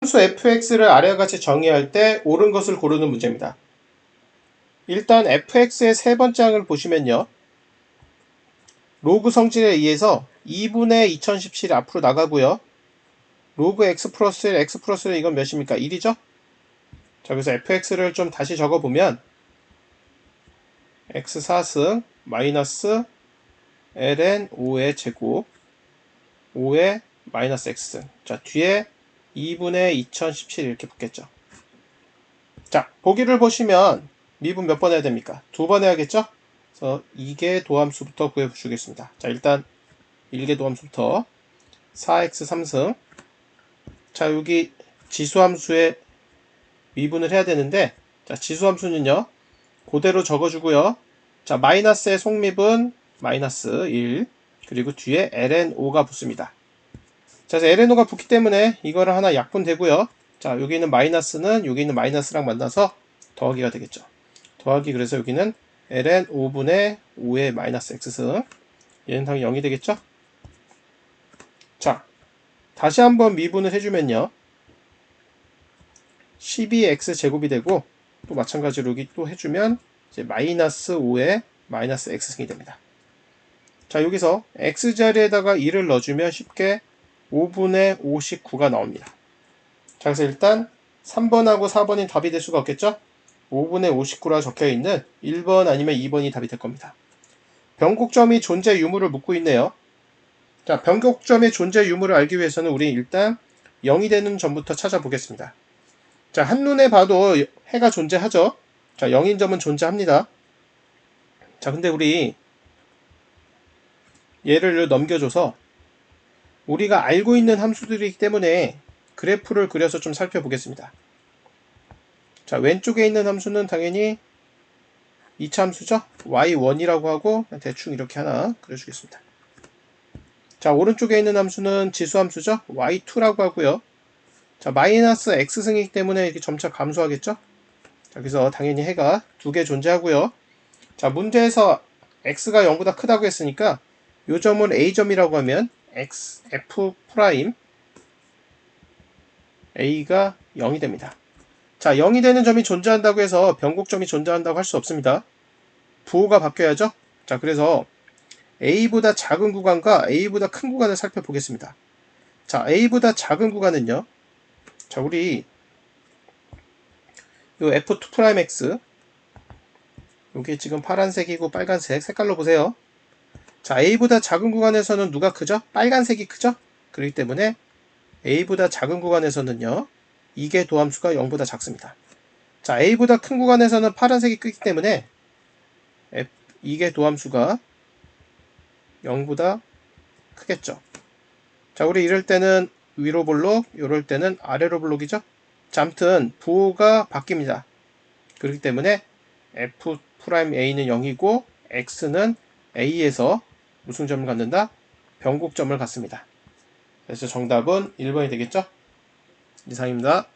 함수 fx를 아래와 같이 정의할 때 옳은 것을 고르는 문제입니다. 일단 fx의 세 번째 항을 보시면요. 로그 성질에 의해서 2분의 2017이 앞으로 나가고요. 로그 x 플러스 1, x 플러스 1 이건 몇입니까? 1이죠? 자, 그래서 fx를 좀 다시 적어보면 x 4승 마이너스 ln 5의 제곱 5의 마이너스 x승 자, 뒤에 2분의 2017 이렇게 붙겠죠. 자, 보기를 보시면 미분 몇 번 해야 됩니까? 두 번 해야겠죠? 그래서 2개 도함수부터 구해주겠습니다. 자, 일단 1개 도함수부터 4x 3승 자, 여기 지수함수에 미분을 해야 되는데 자, 지수함수는요. 그대로 적어주고요. 자, 마이너스의 속미분 마이너스 1 그리고 뒤에 ln5가 붙습니다. 자, 그래서 ln5가 붙기 때문에 이거를 하나 약분 되고요. 자, 여기 있는 마이너스는 여기 있는 마이너스랑 만나서 더하기가 되겠죠. 더하기 그래서 여기는 ln 5분의 5의 마이너스 x승 얘는 당연히 0이 되겠죠? 자, 다시 한번 미분을 해주면요. 12x 제곱이 되고 또 마찬가지로 여기 또 해주면 이제 마이너스 5의 마이너스 x승이 됩니다. 자, 여기서 x 자리에다가 2를 넣어주면 쉽게 5분의 59가 나옵니다. 자, 그래서 일단 3번하고 4번이 답이 될 수가 없겠죠? 5분의 59라 적혀 있는 1번 아니면 2번이 답이 될 겁니다. 변곡점이 존재 유무를 묻고 있네요. 자, 변곡점의 존재 유무를 알기 위해서는 우리 일단 0이 되는 점부터 찾아보겠습니다. 자, 한눈에 봐도 해가 존재하죠? 자, 0인 점은 존재합니다. 자, 근데 우리 얘를 넘겨줘서 우리가 알고 있는 함수들이기 때문에 그래프를 그려서 좀 살펴보겠습니다. 자, 왼쪽에 있는 함수는 당연히 2차 함수죠? y1이라고 하고 대충 이렇게 하나 그려주겠습니다. 자, 오른쪽에 있는 함수는 지수 함수죠? y2라고 하고요. 자, 마이너스 x승이기 때문에 이렇게 점차 감소하겠죠? 자, 그래서 당연히 해가 두 개 존재하고요. 자, 문제에서 x가 0보다 크다고 했으니까 요 점을 a점이라고 하면 x, f 프라임 a가 0이 됩니다. 자, 0이 되는 점이 존재한다고 해서 변곡점이 존재한다고 할 수 없습니다. 부호가 바뀌어야죠. 자, 그래서 a보다 작은 구간과 a보다 큰 구간을 살펴보겠습니다. 자, a보다 작은 구간은요. 자, 우리 요 f2'x 요게 지금 파란색이고 빨간색 색깔로 보세요. 자, a보다 작은 구간에서는 누가 크죠? 빨간색이 크죠? 그렇기 때문에 a보다 작은 구간에서는요. 이게 도함수가 0보다 작습니다. 자, a보다 큰 구간에서는 파란색이 크기 때문에 f, 이게 도함수가 0보다 크겠죠. 자, 우리 이럴 때는 위로 블록, 이럴 때는 아래로 블록이죠. 자, 아무튼 부호가 바뀝니다. 그렇기 때문에 f'a는 0이고 x는 a에서 무슨 점을 갖는다? 변곡점을 갖습니다. 그래서 정답은 1번이 되겠죠? 이상입니다.